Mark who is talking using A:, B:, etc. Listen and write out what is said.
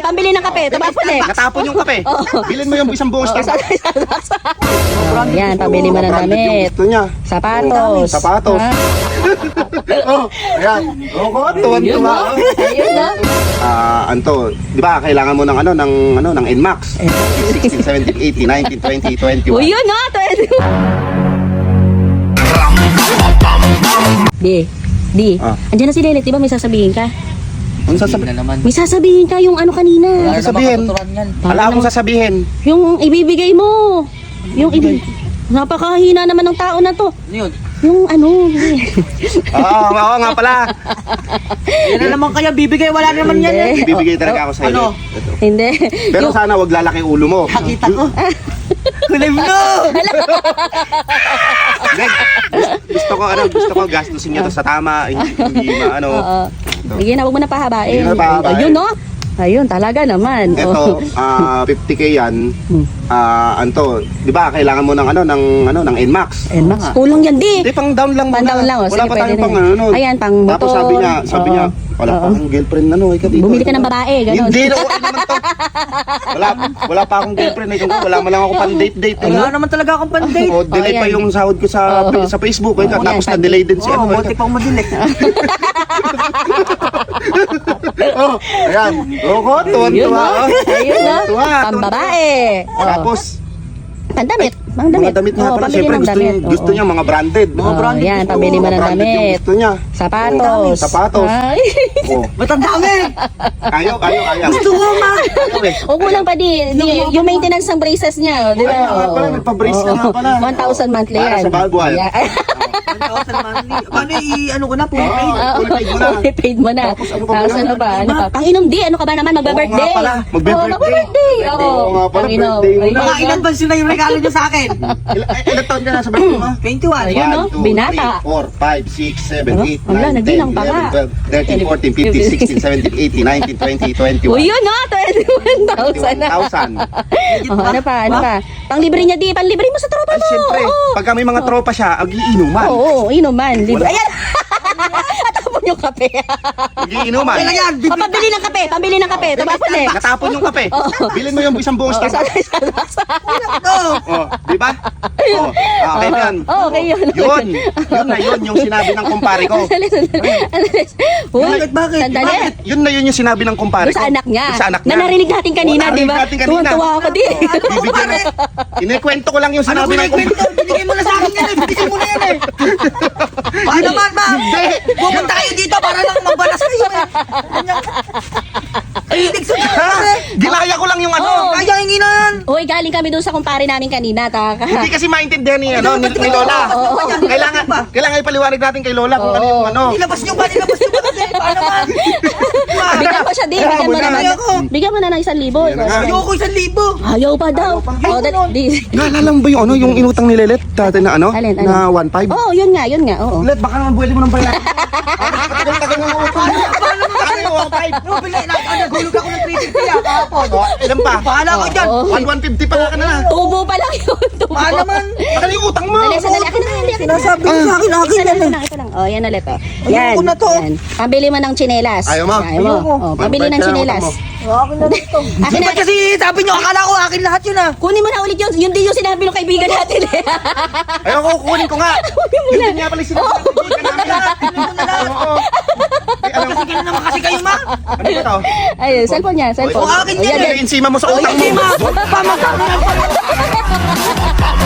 A: kape, pambili ng kape. Tapos eh.
B: Katapon yung kape. Bilhin mo yung isang buong stack.
A: Yan, pambili mo ng damit. Sapatos.
B: Sapatos. Oh, ayan. Oo, oh, ko, tuwan-tuwa. Ayun na. Ah, anto, 'di ba kailangan mo ng ano ng ano ng NMAX? 16, 17, 18, 19, 20, 21.
A: Uy, yun na, 20. Di, di. Ah. Andiyan na si Lelet, di ba may sasabihin ka?
B: Ano sasabihin na naman.
A: May sasabihin yung ano kanina.
B: Wala na Wala akong sasabihin.
A: Yung ibibigay mo. Yung ibibigay. Napakahina naman ng tao na to. Ano yun? Yung ano. Oo, eh.
B: ah, oo, oo nga pala.
A: Yan na naman kaya bibigay. Wala naman yan. eh.
B: Ibibigay talaga ako sa
A: Ano? iyo. Hindi.
B: Pero sana wag lalaki ulo mo.
A: Nakita ko.
B: Kulay blue! Nag- gusto ko ano, gusto ko gastusin niya to sa tama, hindi, hindi ma- ano. Oo.
A: Sige na, huwag mo na pahabain.
B: Hindi na pahabain.
A: Ayun, no? Ayun, talaga naman.
B: Ito, oh. ah, 50k yan. Hmm. Ah, anto, 'di ba? Kailangan mo ng ano, ng ano, ng NMAX.
A: Ayun, mga. Kulang yan, di.
B: Di, pang down lang Pang muna. down lang, oh. Wala pa pwede tayong pang ano. nun.
A: Ayan, pang Tapos
B: sabi niya, sabi Oo. niya, wala pa akong girlfriend na no, ikaw
A: eh, dito. Bumili ka ng babae, ganun.
B: Hindi na, wala naman to. Wala, wala pa akong girlfriend. Ikaw, eh, wala man lang ako pang date-date. Eh,
A: wala naman talaga akong pandate. O,
B: oh, delay pa yung sahod ko sa sa Facebook. Ikaw, Oo, tapos na-delay din si Oo,
A: ano. buti ikaw. pang madilik.
B: Ayan. Oo, tuwan-tuwa.
A: Ayun na. Pambabae. Oh. Tapos, ang damit. damit. Mga
B: damit na oh, pala. Siyempre gusto, damit. Niya, gusto niya oh. mga branded.
A: Mga oh, branded. Yan, pamili mo ng damit. Gusto niya. Sapatos.
B: Oh, sapatos. Ay.
A: Oh. Ba't ang dami?
B: Kayo, kayo, kayo.
A: Gusto mo ma. Huwag mo lang pa di. Yung maintenance ng braces niya. Di ba? Ay,
B: pala, nagpa-brace ka nga pala.
A: 1,000 monthly yan.
B: Para sa bago. 1,000 monthly. Paano i-ano ko na? Fully paid.
A: Fully mo na. Fully mo na. Tapos ano pa ba? Tapos ano ba? Panginom di, ano ka ba naman? Magbe-birthday. Oo nga pala. Magbe-birthday. Oo, nga pala. Birthday mo
B: na. Mga ilan ba sila yung regalo niya sa akin? Ilan taon ka na sa birthday mo?
A: 21. Ayun no? Binata.
B: 4, 5, 6, 7, 8, 9, 10, 11, 12, 13, 14, 15, 16, 17, 18, 19, 20,
A: 21. O yun no? 21,000 na. 21,000. ano pa? Ano pa? Panglibre niya di. Panlibre mo sa tropa mo.
B: Siyempre. Pagka may mga tropa siya, ag-iinuman.
A: Oo. Oo, inuman. Libre. Ayan! Tapon yung kape. Hindi inuman. Wala yan. O, ng kape. Pambili ng kape. Tapon eh.
B: Natapon yung kape. Oo. Bilin mo yung isang buong Starbucks. Oo. Oh, oh, di ba? Oh, ah, Oo. Okay yun. Okay yun. Yun. Yun na yun yung sinabi ng kumpare ko. Sandali, sandali. Bakit,
A: bakit? Yun na yun yung sinabi ng kumpare ko. Sa anak niya. Sa anak niya. Na narinig natin kanina, di ba? Tuwan-tuwa ako din. Bibigyan.
B: Inikwento ko lang yung sinabi ano ng kumpare. Ano ko inikwento? Binigay mo na sa akin yan. Binigay mo na Pumunta kayo dito para lang magbalasan yung... Eh. Ganyan. Ay, hindi
A: galing kami doon sa kumpare namin kanina. Taka.
B: Hindi kasi maintindihan niya, ano, no? Ni, ni Lola. Oo, Kailangan, kailangan ipaliwanag natin kay Lola kung ano yung ano. Nilabas niyo ba? Nilabas niyo ba? Kasi paano man?
A: Bigyan mo siya, di. Bigyan mo naman. Bigyan mo na ng isang libo.
B: Ayoko isang libo.
A: Ayaw pa daw. Oh, that,
B: di. Naalala mo ba yung ano, yung inutang ni Lelet dati na ano? Na 1.5?
A: Oo, oh, yun nga, yun nga. Oo.
B: Lelet, baka naman buwede mo ng bayaran. Ilan ba? Bahala ka dyan. Oo. 1,150 pa ka na.
A: Tubo pa lang yun.
B: Tubo. Mahal naman. Makali yung utang mo. Dali,
A: sandali. Akin na, hindi. akin
B: na. Sinasabi mo sa akin, ah. akin na lang, yun. lang,
A: isa oh, yan ulit oh. Ayoko na to. Pabili Pambili mo ng tsinelas. Ayaw, ma'am. Ayaw mo. Ayoko. Oh, pambili ng ka tsinelas. Oh, akin
B: na ito. Akin na. Ba't kasi sabi nyo, akala ko akin lahat yun ah.
A: Kunin mo na ulit yun. Yun din yung sinabi ng kaibigan natin eh.
B: Ayoko, kukunin ko nga. Yun din nga pala sinasabi. Hindi ka namin lahat. Oh. Kunin mo na lahat. Ganun naman kasi kayo, ma. Ano ba
A: to? Ayun, cellphone niya, cellphone. O
B: oh, akin oh, yan. Ayan, Insima mo sa utak mo. Insima! Pamatak mo.